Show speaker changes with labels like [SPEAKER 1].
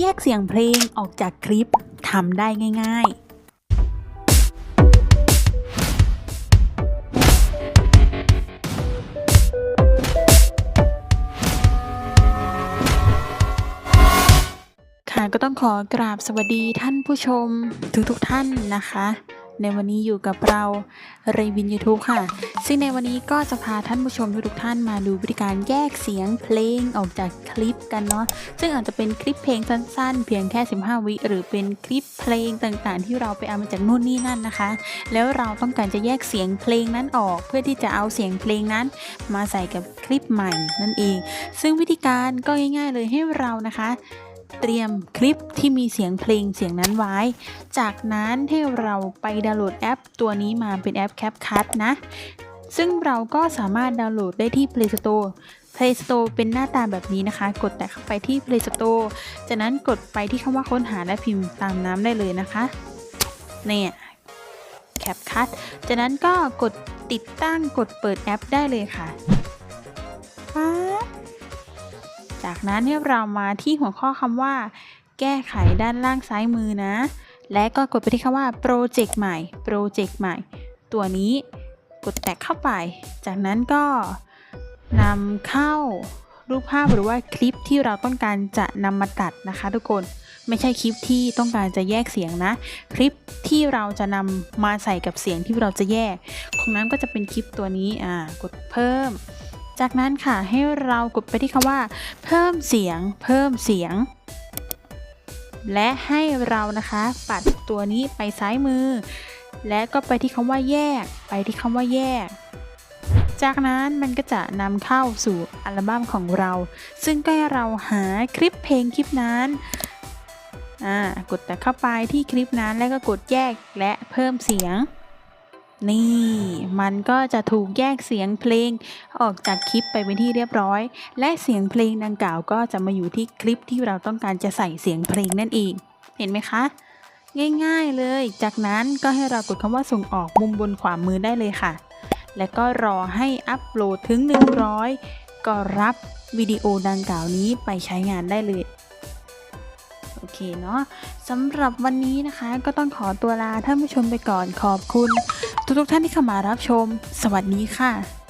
[SPEAKER 1] แยกเสียงเพลงออกจากคลิปทำได้ง่ายๆ ค่ะก็ต้องขอกราบสวัสดีท่านผู้ชมทุกๆทท่านนะคะ ในวันนี้อยู่กับเราเรวินยูทูบค่ะ ซึ่งในวันนี้ก็จะพาท่านผู้ชมทุกท่านมาดูวิธีการแยกเสียงเพลงออกจากคลิปกันเนาะซึ่งอาจจะเป็นคลิปเพลงสั้นๆ เพียงแค่ 15 วิหรือเป็นคลิปเพลงต่างๆ ที่เราไปเอามาจากนู่นนี่นั่นนะคะ แล้วเราต้องการจะแยกเสียงเพลงนั้นออก เพื่อที่จะเอาเสียงเพลงนั้น มาใส่กับคลิปใหม่นั่นเอง ซึ่งวิธีการก็ง่าย ๆ เลยให้เรานะคะ เตรียมคลิปที่มีเสียงเพลงเสียงนั้นไว้ จากนั้นให้เราไปดาวน์โหลดแอป ตัวนี้มาเป็นแอป CapCut นะ ซึ่งเราก็สามารถดาวน์โหลดได้ที่ Play Store Play Store เป็นหน้าตาแบบนี้นะคะ กดแตะเข้าไปที่ Play Store จากนั้นกดไปที่คำว่าค้นหาและพิมพ์ตามน้ำได้เลยนะคะ เนี่ย CapCut จากนั้นก็กดติดตั้งกดเปิดแอปได้เลยค่ะ จากนั้นให้เรามาที่หัวข้อคำว่า แก้ไขด้านล่างซ้ายมือนะ และก็กดไปที่คำว่าโปรเจกต์ใหม่โปรเจกต์ใหม่ ตัวนี้กดแตะเข้าไป จากนั้นก็นำเข้ารูปภาพหรือว่าคลิปที่เราต้องการจะนำมาตัดนะคะ ทุกคนไม่ใช่คลิปที่ต้องการจะแยกเสียงนะ คลิปที่เราจะนำมาใส่กับเสียงที่เราจะแยกของนั้นก็จะเป็นคลิปตัวนี้อ่ากดเพิ่ม จากนั้นค่ะให้เรากดไปที่คำว่า เพิ่มเสียง เพิ่มเสียง และให้เรานะคะ ปัดตัวนี้ไปซ้ายมือ และก็ไปที่คำว่าแยก ไปที่คำว่าแยก จากนั้นมันก็จะนำเข้าสู่อัลบั้มของเรา ซึ่งก็ให้เราหาคลิปเพลงคลิปนั้นอ่ากดแต่เข้าไปที่คลิปนั้นแล้วก็กดแยกและเพิ่มเสียง นี่มันก็จะถูกแยกเสียงเพลงออกจากคลิปไปเป็นที่เรียบร้อย และเสียงเพลงดังกล่าวก็จะมาอยู่ที่คลิปที่เราต้องการจะใส่เสียงเพลงนั่นเอง เห็นไหมคะ ง่ายๆเลย จากนั้นก็ให้เรากดคำว่าส่งออกมุมบนขวามือได้เลยค่ะ และก็รอให้อัปโหลดถึง 100 ก็รับวิดีโอดังกล่าวนี้ไปใช้งานได้เลยโอเคเนาะสำหรับวันนี้นะคะก็ต้องขอตัวลาท่านผู้ชมไปก่อนขอบคุณ ทุกๆท่านที่เข้ามารับชม สวัสดีค่ะ